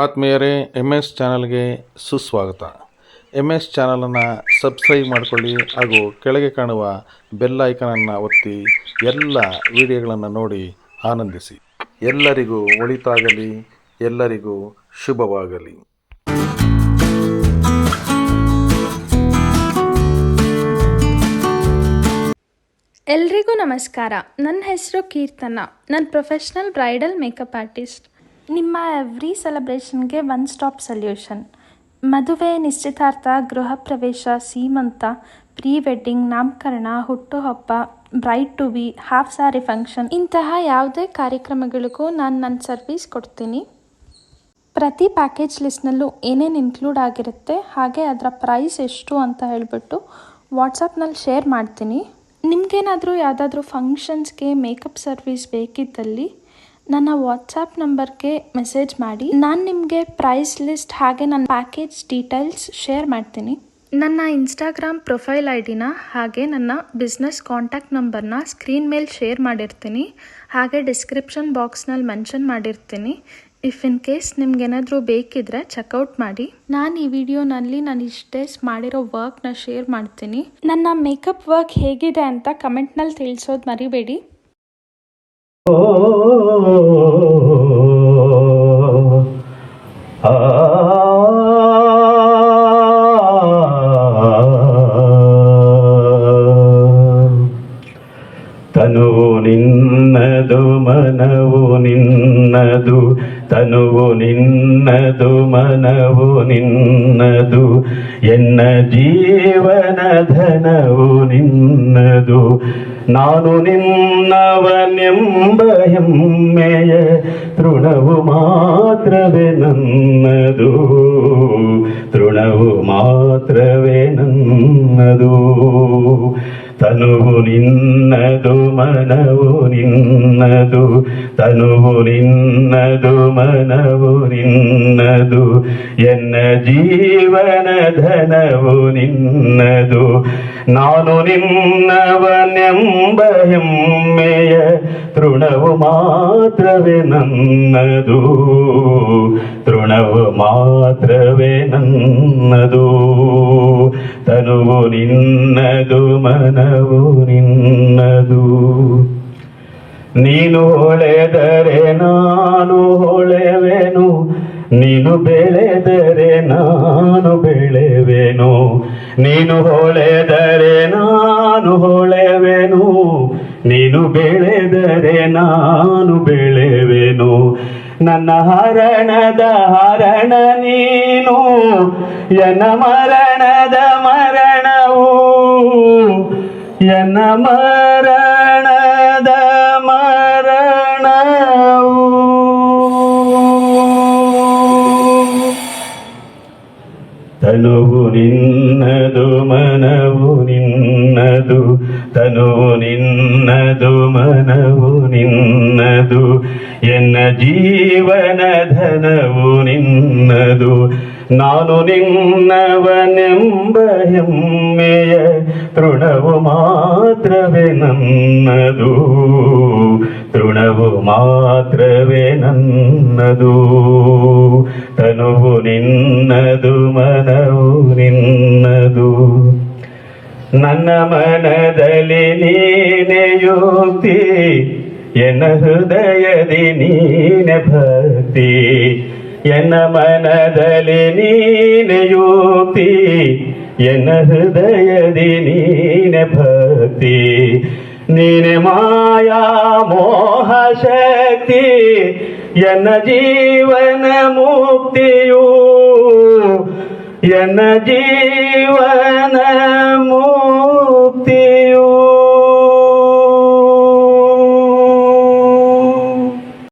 ಆತ್ಮೀಯರೇ M S ಚಾನಲ್ಗೆ ಸುಸ್ವಾಗತ. ಎಂ ಎಸ್ ಚಾನಲನ್ನು ಸಬ್ಸ್ಕ್ರೈಬ್ ಮಾಡಿಕೊಳ್ಳಿ ಹಾಗೂ ಕೆಳಗೆ ಕಾಣುವ ಬೆಲ್ ಐಕನನ್ನು ಒತ್ತಿ ಎಲ್ಲ ವಿಡಿಯೋಗಳನ್ನು ನೋಡಿ ಆನಂದಿಸಿ. ಎಲ್ಲರಿಗೂ ಒಳಿತಾಗಲಿ, ಎಲ್ಲರಿಗೂ ಶುಭವಾಗಲಿ. ಎಲ್ರಿಗೂ ನಮಸ್ಕಾರ. ನನ್ನ ಹೆಸರು ಕೀರ್ತನ. ನಾನು ಪ್ರೊಫೆಷ್ನಲ್ ಬ್ರೈಡಲ್ ಮೇಕಪ್ ಆರ್ಟಿಸ್ಟ್. ನಿಮ್ಮ ಎವ್ರಿ ಸೆಲೆಬ್ರೇಷನ್ಗೆ ಒನ್ ಸ್ಟಾಪ್ ಸೊಲ್ಯೂಷನ್ ಮದುವೆ, ನಿಶ್ಚಿತಾರ್ಥ, ಗೃಹ ಪ್ರವೇಶ, ಸೀಮಂತ ಪ್ರೀ ವೆಡ್ಡಿಂಗ್ ನಾಮಕರಣ, ಹುಟ್ಟುಹಬ್ಬ bride to be half saree function ಇಂತಹ ಯಾವುದೇ ಕಾರ್ಯಕ್ರಮಗಳಿಗೂ ನಾನು ನನ್ನ ಸರ್ವಿಸ್ ಕೊಡ್ತೀನಿ. ಪ್ರತಿ ಪ್ಯಾಕೇಜ್ ಲಿಸ್ಟ್ನಲ್ಲೂ ಏನೇನು ಇನ್ಕ್ಲೂಡ್ ಆಗಿರುತ್ತೆ, ಹಾಗೆ ಅದರ ಪ್ರೈಸ್ ಎಷ್ಟು ಅಂತ ಹೇಳಿಬಿಟ್ಟು ವಾಟ್ಸಪ್ನಲ್ಲಿ ಶೇರ್ ಮಾಡ್ತೀನಿ. ನಿಮಗೇನಾದರೂ ಯಾವುದಾದ್ರೂ ಫಂಕ್ಷನ್ಸ್ಗೆ ಮೇಕಪ್ ಸರ್ವಿಸ್ ಬೇಕಿದ್ದಲ್ಲಿ ನನ್ನ ವಾಟ್ಸಪ್ ನಂಬರ್ಗೆ ಮೆಸೇಜ್ ಮಾಡಿ. ನಾನು ನಿಮಗೆ ಪ್ರೈಸ್ ಲಿಸ್ಟ್ ಹಾಗೆ ನನ್ನ ಪ್ಯಾಕೇಜ್ ಡೀಟೇಲ್ಸ್ ಶೇರ್ ಮಾಡ್ತೀನಿ. ನನ್ನ ಇನ್ಸ್ಟಾಗ್ರಾಮ್ ಪ್ರೊಫೈಲ್ ಐ ಡಿನ ಹಾಗೆ ನನ್ನ ಬಿಸ್ನೆಸ್ ಕಾಂಟ್ಯಾಕ್ಟ್ ನಂಬರ್ನ ಸ್ಕ್ರೀನ್ ಮೇಲೆ ಶೇರ್ ಮಾಡಿರ್ತೀನಿ. ಹಾಗೆ ಡಿಸ್ಕ್ರಿಪ್ಷನ್ ಬಾಕ್ಸ್ನಲ್ಲಿ ಮೆನ್ಷನ್ ಮಾಡಿರ್ತೀನಿ. ಇಫ್ ಇನ್ ಕೇಸ್ ನಿಮ್ಗೇನಾದರೂ ಬೇಕಿದ್ರೆ ಚೆಕ್ಔಟ್ ಮಾಡಿ. ನಾನು ಈ ವಿಡಿಯೋನಲ್ಲಿ ನಾನು ಇಷ್ಟೇ ಮಾಡಿರೋ ವರ್ಕ್ನ ಶೇರ್ ಮಾಡ್ತೀನಿ. ನನ್ನ ಮೇಕಪ್ ವರ್ಕ್ ಹೇಗಿದೆ ಅಂತ ಕಮೆಂಟ್ನಲ್ಲಿ ತಿಳಿಸೋದು ಮರಿಬೇಡಿ. ತನುವು ನಿನ್ನದು ಮನವು ನಿನ್ನದು ತನುವು ನಿನ್ನದು ಮನವು ನಿನ್ನದು ಎನ್ನ ಜೀವನ ಧನವು ನಿನ್ನದು ನಾನು ನಿನ್ನವನೆಂಬ ಹೆಮ್ಮೆಯ ತೃಣವು ಮಾತ್ರವೇ ನನ್ನದು ತೃಣವು ಮಾತ್ರವೇ ನನ್ನದು ತನುವು ನಿನ್ನದು ಮನವು ನಿನ್ನದು ತನುವು ನಿನ್ನದು ಮನವು ನಿನ್ನದು ಎನ್ನ ಜೀವನ ಧನವು ನಿನ್ನದು ನಾನು ನಿನ್ನವನೆಂಬ ಹೆಮ್ಮೆಯ ತೃಣವು ಮಾತ್ರವೇ ನನ್ನದು ತೃಣವು ಮಾತ್ರವೇ ನನ್ನದು ತನುವು ನಿನ್ನದು ಮನವು ನಿನ್ನದು ನೀನು ಹೊಳೆದರೆ ನಾನು ಹೊಳೆವೆನು, ನೀನು ಬೆಳೆದರೆ ನಾನು ಬೆಳೆವೆನು. ನೀನು ಹೊಳೆದರೆ ನಾನು ಹೊಳೆವೆನು, ನೀನು ಬೆಳೆದರೆ ನಾನು ಬೆಳೆವೆನು. ನನ್ನ ಹರಣದ ಹರಣ ನೀನು, ಎನ್ನ ಮರಣದ ಮರಣವು. ಎನ್ನ ಮರಣದ ಮರಣವು. ತನುವು ನಿನ್ನದು ಮನವು ನಿನ್ನದು, ತನುವು ನಿನ್ನದು ಮನವು ನಿನ್ನದು, ಎನ್ನ ಜೀವನ ಧನವು ನಿನ್ನದು. ನಾನು ನಿನ್ನವನೆಂಬ ಹೆಮ್ಮೆಯ ತೃಣವು ಮಾತ್ರವೇ ನನ್ನದು ತೃಣವು ಮಾತ್ರವೇ ನನ್ನದು ತನುವು ನಿನ್ನದು ಮನವು ನಿನ್ನದು ನನ್ನ ಮನದಲ್ಲಿ ನೀನೆ ಯೋಕ್ತಿ ಎನ್ನ ಹೃದಯದಿ ನೀನೆ ಭಕ್ತಿ ಎನ್ನ ಮನದಲ್ಲಿ ನೀನೆ ಯೋಕ್ತಿ ಎನ್ನ ಹೃದಯದಿ ನೀನೆ ಭಕ್ತಿ ನೀನೆ ಮಾಯಾ ಮೋಹ ಶಕ್ತಿ ಎನ್ನ ಜೀವನ ಮುಕ್ತಿಯು ಎನ್ನ ಜೀವನ